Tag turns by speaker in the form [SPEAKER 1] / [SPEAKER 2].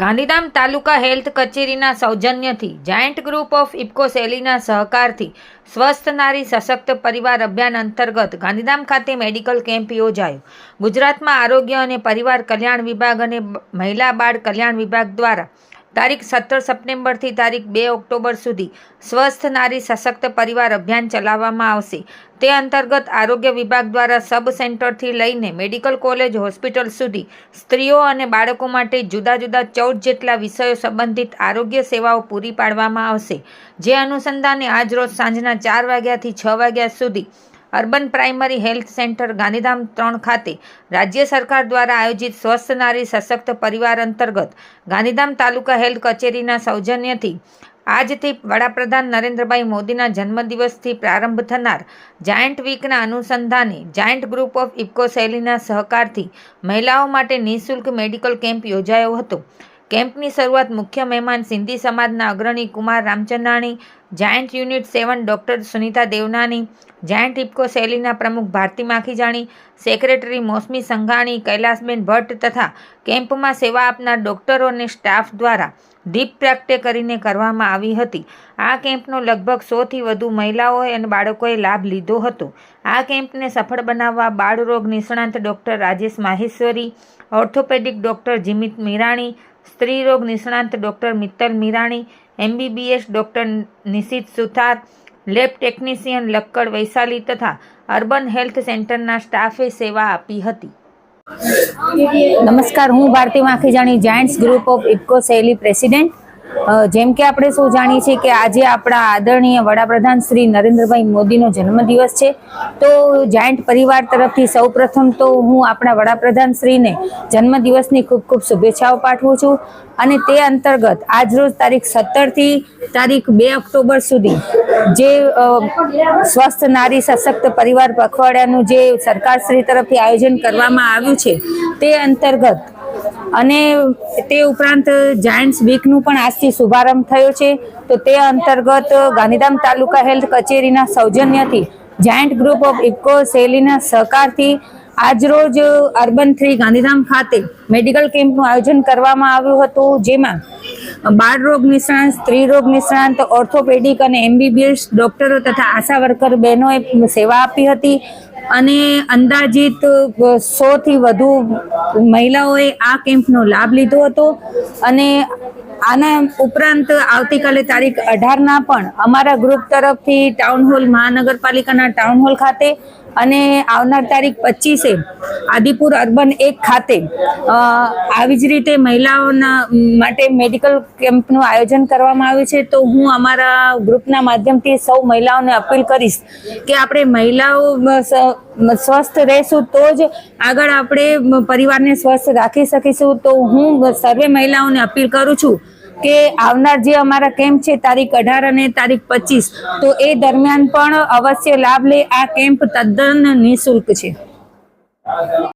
[SPEAKER 1] ગાંધીધામ તાલુકા health કચેરીના સૌજન્યથી giant group of IFFCO શૈલીના સહકારથી સ્વસ્થ નારી સશક્ત પરિવાર અભિયાન અંતર્ગત ગાંધીધામ ખાતે મેડિકલ કેમ્પ યોજાયો. ગુજરાતમાં આરોગ્ય અને પરિવાર કલ્યાણ વિભાગ અને મહિલા બાળ કલ્યાણ વિભાગ દ્વારા તારીખ સત્તર સપ્ટેમ્બરથી તારીખ બે ઓક્ટોબર સુધી સ્વસ્થ નારી સશક્ત પરિવાર અભિયાન ચલાવવામાં આવશે. તે અંતર્ગત આરોગ્ય વિભાગ દ્વારા સબ સેન્ટરથી લઈને મેડિકલ કોલેજ, હોસ્પિટલ સુધી સ્ત્રીઓ અને બાળકો માટે જુદા જુદા ચૌદ જેટલા વિષયો સંબંધિત આરોગ્ય સેવાઓ પૂરી પાડવામાં આવશે. જે અનુસંધાને આજરોજ સાંજના ચાર વાગ્યાથી છ વાગ્યા સુધી urban primary health centre Gandhidham ત્રણ ખાતે રાજ્ય સરકાર દ્વારા આયોજિત સ્વસ્થ નારી સશક્ત પરિવાર અંતર્ગત ગાંધીધામ તાલુકા હેલ્થ કચેરીના સૌજન્યથી આજથી વડાપ્રધાન નરેન્દ્રભાઈ મોદીના જન્મદિવસથી પ્રારંભ થનાર જાયન્ટ વીકના અનુસંધાને જાયન્ટ ગ્રુપ ઓફ ઇકોસેલીના સહકારથી મહિલાઓ માટે નિઃશુલ્ક મેડિકલ કેમ્પ યોજાયો હતો. કેમ્પની શરૂઆત મુખ્ય મહેમાન સિંધી સમાજના અગ્રણી Kumar Ramchandani giant unit seven doctor Sunita Devnani, giant IFFCO શૈલીના પ્રમુખ ભારતી માખીજાણી, સેક્રેટરી મોસમી સંઘાણી, કૈલાસબેન ભટ્ટ તથા કેમ્પમાં સેવા આપનાર ડૉક્ટરો અને સ્ટાફ દ્વારા દીપ પ્રાગટ્ય કરીને કરવામાં આવી હતી. આ કેમ્પનો લગભગ સોથી વધુ મહિલાઓએ અને બાળકોએ લાભ લીધો હતો. આ કેમ્પને સફળ બનાવવા બાળરોગ નિષ્ણાંત doctor Rajesh Maheshwari, orthopaedic doctor Jimit Mirani, સ્ત્રીરોગ નિષ્ણાંત doctor Mittal Mirani MBBS doctor Nishit Suthar, lab technician Lakkad Vaishali તથા અર્બન હેલ્થ સેન્ટરના સ્ટાફે સેવા આપી હતી.
[SPEAKER 2] નમસ્કાર, હું Bharti Makhijani giants group of IFFCO Shaili president. જેમ કે આપણે સૌ જાણીએ છીએ કે આજે આપણા આદરણીય વડાપ્રધાન શ્રી નરેન્દ્રભાઈ મોદીનો જન્મદિવસ છે. તો જાયન્ટ પરિવાર તરફથી સૌપ્રથમ તો હું આપણા વડાપ્રધાન શ્રીને જન્મદિવસની ખૂબ ખૂબ શુભેચ્છાઓ પાઠવું છું. અને તે અંતર્ગત આજરોજ તારીખ સત્તરથી તારીખ બે ઓક્ટોબર સુધી જે સ્વસ્થ, નારી, સશક્ત પરિવાર પખવાડિયાનું જે સરકારશ્રી તરફથી આયોજન કરવામાં આવ્યું છે, તે અંતર્ગત અને તે ઉપરાંત જાયન્ટ્સ વીકનું પણ આજથી શુભારંભ થયો છે. તો તે અંતર્ગત ગાંધીધામ તાલુકા હેલ્થ કચેરીના સૌજન્યથી જાયન્ટ ગ્રુપ ઓફ ઇફકો શૈલીના સહકારથી આજરોજ અર્બન થ્રી ગાંધીધામ ખાતે મેડિકલ કેમ્પનું આયોજન કરવામાં આવ્યું હતું, જેમાં બાળ રોગ નિષ્ણાંત, સ્ત્રી રોગ નિષ્ણાંત, ઓર્થોપેડિક અને એમબીબીએસ ડોક્ટરો તથા આશા વર્કર બહેનોએ સેવા આપી હતી. અને અંદાજિત સો થી વધુ મહિલાઓએ આ કેમ્પનો લાભ લીધો હતો. અને આના ઉપરાંત આવતીકાલે તારીખ અઢારના પણ અમારા ગ્રુપ તરફથી ટાઉન હોલ મહાનગરપાલિકાના ટાઉન હોલ ખાતે અને આવનાર તારીખ પચીસે આદિપુર અર્બન એક ખાતે આવી જ રીતે મહિલાઓના માટે મેડિકલ કેમ્પનું આયોજન કરવામાં આવ્યું છે. તો હું અમારા ગ્રુપના માધ્યમથી સૌ મહિલાઓને અપીલ કરીશ કે આપણે મહિલાઓ સ્વસ્થ રહેશું તો જ આગળ આપણે પરિવારને સ્વસ્થ રાખી શકીશું. તો હું સર્વે મહિલાઓને અપીલ કરું છું કે આવનાર જે અમારા કેમ્પ છે, તારીખ અઢાર અને તારીખ પચીસ, તો એ દરમિયાન પણ અવશ્ય લાભ લે આ કેમ્પ તદ્દન નિઃશુલ્ક છે.